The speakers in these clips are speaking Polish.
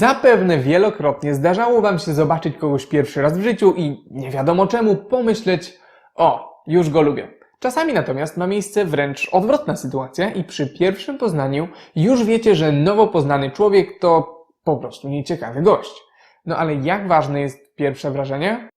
Zapewne wielokrotnie zdarzało Wam się zobaczyć kogoś pierwszy raz w życiu i nie wiadomo czemu pomyśleć, o, już go lubię. Czasami natomiast ma miejsce wręcz odwrotna sytuacja i przy pierwszym poznaniu już wiecie, że nowo poznany człowiek to po prostu nieciekawy gość. No ale jak ważne jest pierwsze wrażenie?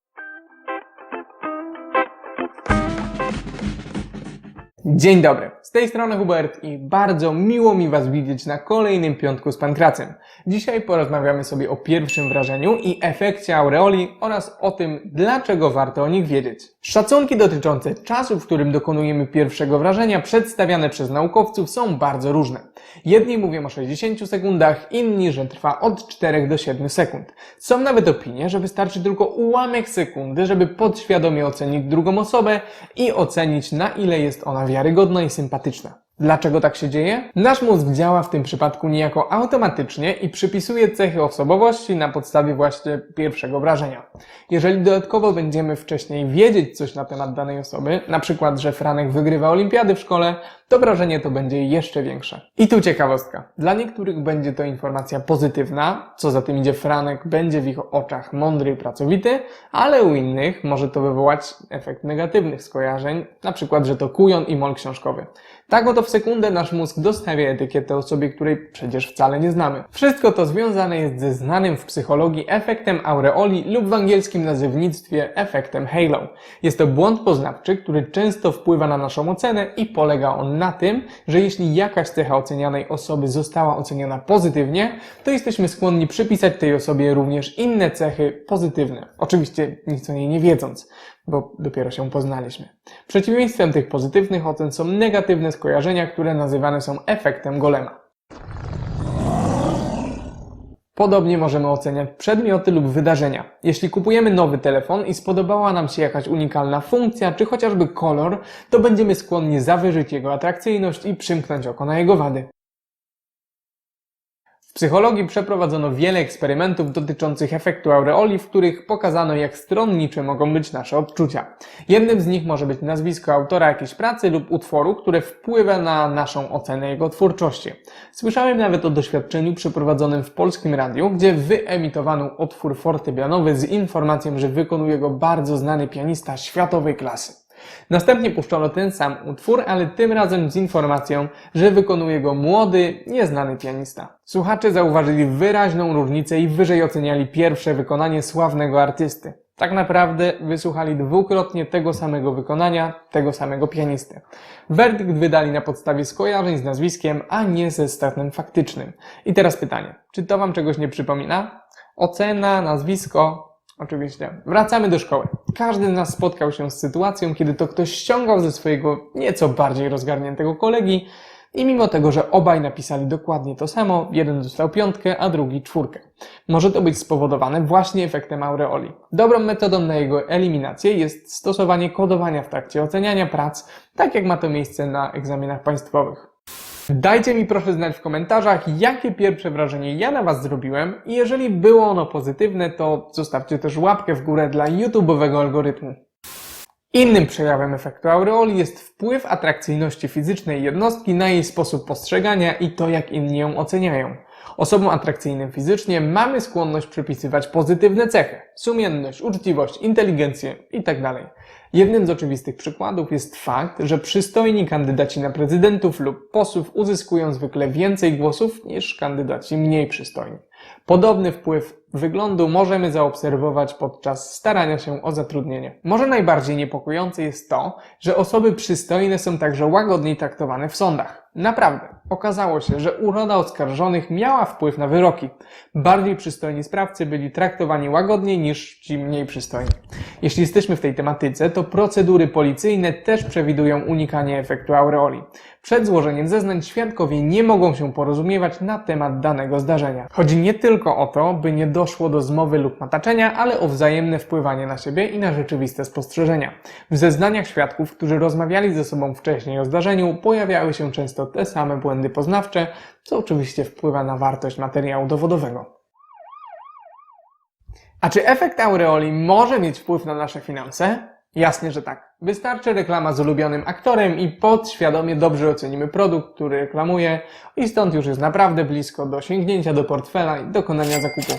Dzień dobry, z tej strony Hubert i bardzo miło mi Was widzieć na kolejnym piątku z Pankracem. Dzisiaj porozmawiamy sobie o pierwszym wrażeniu i efekcie aureoli oraz o tym, dlaczego warto o nich wiedzieć. Szacunki dotyczące czasu, w którym dokonujemy pierwszego wrażenia, przedstawiane przez naukowców są bardzo różne. Jedni mówią o 60 sekundach, inni, że trwa od 4 do 7 sekund. Są nawet opinie, że wystarczy tylko ułamek sekundy, żeby podświadomie ocenić drugą osobę i ocenić na ile jest ona wiarygodna i sympatyczna. симпатична. Dlaczego tak się dzieje? Nasz mózg działa w tym przypadku niejako automatycznie i przypisuje cechy osobowości na podstawie właśnie pierwszego wrażenia. Jeżeli dodatkowo będziemy wcześniej wiedzieć coś na temat danej osoby, na przykład, że Franek wygrywa olimpiady w szkole, to wrażenie to będzie jeszcze większe. I tu ciekawostka. Dla niektórych będzie to informacja pozytywna, co za tym idzie Franek będzie w ich oczach mądry i pracowity, ale u innych może to wywołać efekt negatywnych skojarzeń, na przykład, że to kujon i mol książkowy. Tak oto w sekundę nasz mózg dostawia etykietę osobie, której przecież wcale nie znamy. Wszystko to związane jest ze znanym w psychologii efektem aureoli lub w angielskim nazewnictwie efektem halo. Jest to błąd poznawczy, który często wpływa na naszą ocenę i polega on na tym, że jeśli jakaś cecha ocenianej osoby została oceniona pozytywnie, to jesteśmy skłonni przypisać tej osobie również inne cechy pozytywne. Oczywiście nic o niej nie wiedząc bo dopiero się poznaliśmy. Przeciwieństwem tych pozytywnych ocen są negatywne skojarzenia, które nazywane są efektem golema. Podobnie możemy oceniać przedmioty lub wydarzenia. Jeśli kupujemy nowy telefon i spodobała nam się jakaś unikalna funkcja, czy chociażby kolor, to będziemy skłonni zawyżyć jego atrakcyjność i przymknąć oko na jego wady. W psychologii przeprowadzono wiele eksperymentów dotyczących efektu aureoli, w których pokazano, jak stronnicze mogą być nasze odczucia. Jednym z nich może być nazwisko autora jakiejś pracy lub utworu, które wpływa na naszą ocenę jego twórczości. Słyszałem nawet o doświadczeniu przeprowadzonym w polskim radiu, gdzie wyemitowano utwór fortepianowy z informacją, że wykonuje go bardzo znany pianista światowej klasy. Następnie puszczono ten sam utwór, ale tym razem z informacją, że wykonuje go młody, nieznany pianista. Słuchacze zauważyli wyraźną różnicę i wyżej oceniali pierwsze wykonanie sławnego artysty. Tak naprawdę wysłuchali dwukrotnie tego samego wykonania, tego samego pianisty. Werdykt wydali na podstawie skojarzeń z nazwiskiem, a nie ze stanem faktycznym. I teraz pytanie, czy to Wam czegoś nie przypomina? Ocena, nazwisko, Oczywiście. Wracamy do szkoły. Każdy z nas spotkał się z sytuacją, kiedy to ktoś ściągał ze swojego nieco bardziej rozgarniętego kolegi i mimo tego, że obaj napisali dokładnie to samo, jeden dostał piątkę, a drugi czwórkę. Może to być spowodowane właśnie efektem aureoli. Dobrą metodą na jego eliminację jest stosowanie kodowania w trakcie oceniania prac, tak jak ma to miejsce na egzaminach państwowych. Dajcie mi proszę znać w komentarzach, jakie pierwsze wrażenie ja na Was zrobiłem i jeżeli było ono pozytywne, to zostawcie też łapkę w górę dla YouTube'owego algorytmu. Innym przejawem efektu aureoli jest wpływ atrakcyjności fizycznej jednostki na jej sposób postrzegania i to, jak inni ją oceniają. Osobom atrakcyjnym fizycznie mamy skłonność przypisywać pozytywne cechy, sumienność, uczciwość, inteligencję itd. Jednym z oczywistych przykładów jest fakt, że przystojni kandydaci na prezydentów lub posłów uzyskują zwykle więcej głosów niż kandydaci mniej przystojni. Podobny wpływ wyglądu możemy zaobserwować podczas starania się o zatrudnienie. Może najbardziej niepokojące jest to, że osoby przystojne są także łagodniej traktowane w sądach. Naprawdę, okazało się, że uroda oskarżonych miała wpływ na wyroki. Bardziej przystojni sprawcy byli traktowani łagodniej niż ci mniej przystojni. Jeśli jesteśmy w tej tematyce, to procedury policyjne też przewidują unikanie efektu aureoli. Przed złożeniem zeznań świadkowie nie mogą się porozumiewać na temat danego zdarzenia. Chodzi nie tylko o to, by nie doszło do zmowy lub mataczenia, ale o wzajemne wpływanie na siebie i na rzeczywiste spostrzeżenia. W zeznaniach świadków, którzy rozmawiali ze sobą wcześniej o zdarzeniu, pojawiały się często te same błędy poznawcze, co oczywiście wpływa na wartość materiału dowodowego. A czy efekt aureoli może mieć wpływ na nasze finanse? Jasnie, że tak. Wystarczy reklama z ulubionym aktorem i podświadomie dobrze ocenimy produkt, który reklamuje i stąd już jest naprawdę blisko do sięgnięcia do portfela i dokonania zakupu.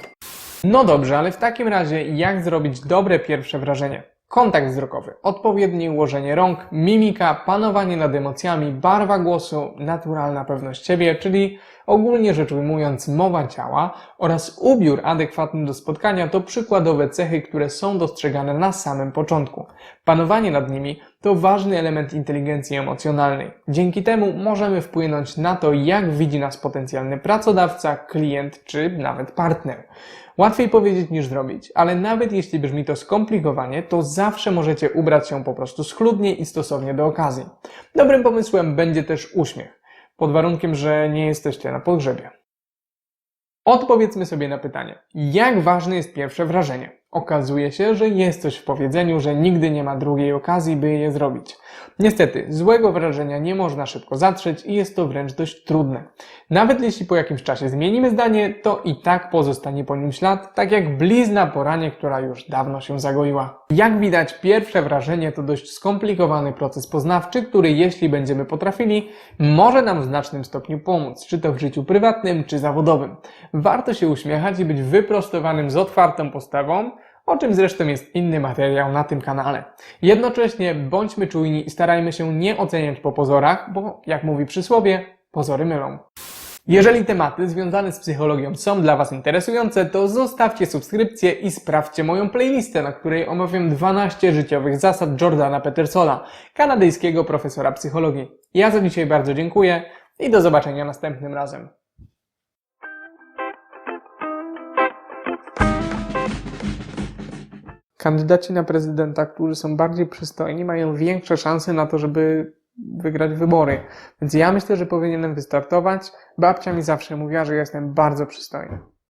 No dobrze, ale w takim razie jak zrobić dobre pierwsze wrażenie? Kontakt wzrokowy, odpowiednie ułożenie rąk, mimika, panowanie nad emocjami, barwa głosu, naturalna pewność siebie, czyli ogólnie rzecz ujmując mowa ciała oraz ubiór adekwatny do spotkania to przykładowe cechy, które są dostrzegane na samym początku. Panowanie nad nimi to ważny element inteligencji emocjonalnej. Dzięki temu możemy wpłynąć na to, jak widzi nas potencjalny pracodawca, klient czy nawet partner. Łatwiej powiedzieć niż zrobić, ale nawet jeśli brzmi to skomplikowanie, to zawsze możecie ubrać się po prostu schludnie i stosownie do okazji. Dobrym pomysłem będzie też uśmiech, pod warunkiem, że nie jesteście na pogrzebie. Odpowiedzmy sobie na pytanie, jak ważne jest pierwsze wrażenie? Okazuje się, że jest coś w powiedzeniu, że nigdy nie ma drugiej okazji, by je zrobić. Niestety, złego wrażenia nie można szybko zatrzeć i jest to wręcz dość trudne. Nawet jeśli po jakimś czasie zmienimy zdanie, to i tak pozostanie po nim ślad, tak jak blizna po ranie, która już dawno się zagoiła. Jak widać, pierwsze wrażenie to dość skomplikowany proces poznawczy, który jeśli będziemy potrafili, może nam w znacznym stopniu pomóc, czy to w życiu prywatnym, czy zawodowym. Warto się uśmiechać i być wyprostowanym z otwartą postawą, o czym zresztą jest inny materiał na tym kanale. Jednocześnie bądźmy czujni i starajmy się nie oceniać po pozorach, bo jak mówi przysłowie, pozory mylą. Jeżeli tematy związane z psychologią są dla Was interesujące, to zostawcie subskrypcję i sprawdźcie moją playlistę, na której omawiam 12 życiowych zasad Jordana Petersola, kanadyjskiego profesora psychologii. Ja za dzisiaj bardzo dziękuję i do zobaczenia następnym razem. Kandydaci na prezydenta, którzy są bardziej przystojni, mają większe szanse na to, żeby wygrać wybory. Więc ja myślę, że powinienem wystartować. Babcia mi zawsze mówiła, że jestem bardzo przystojny.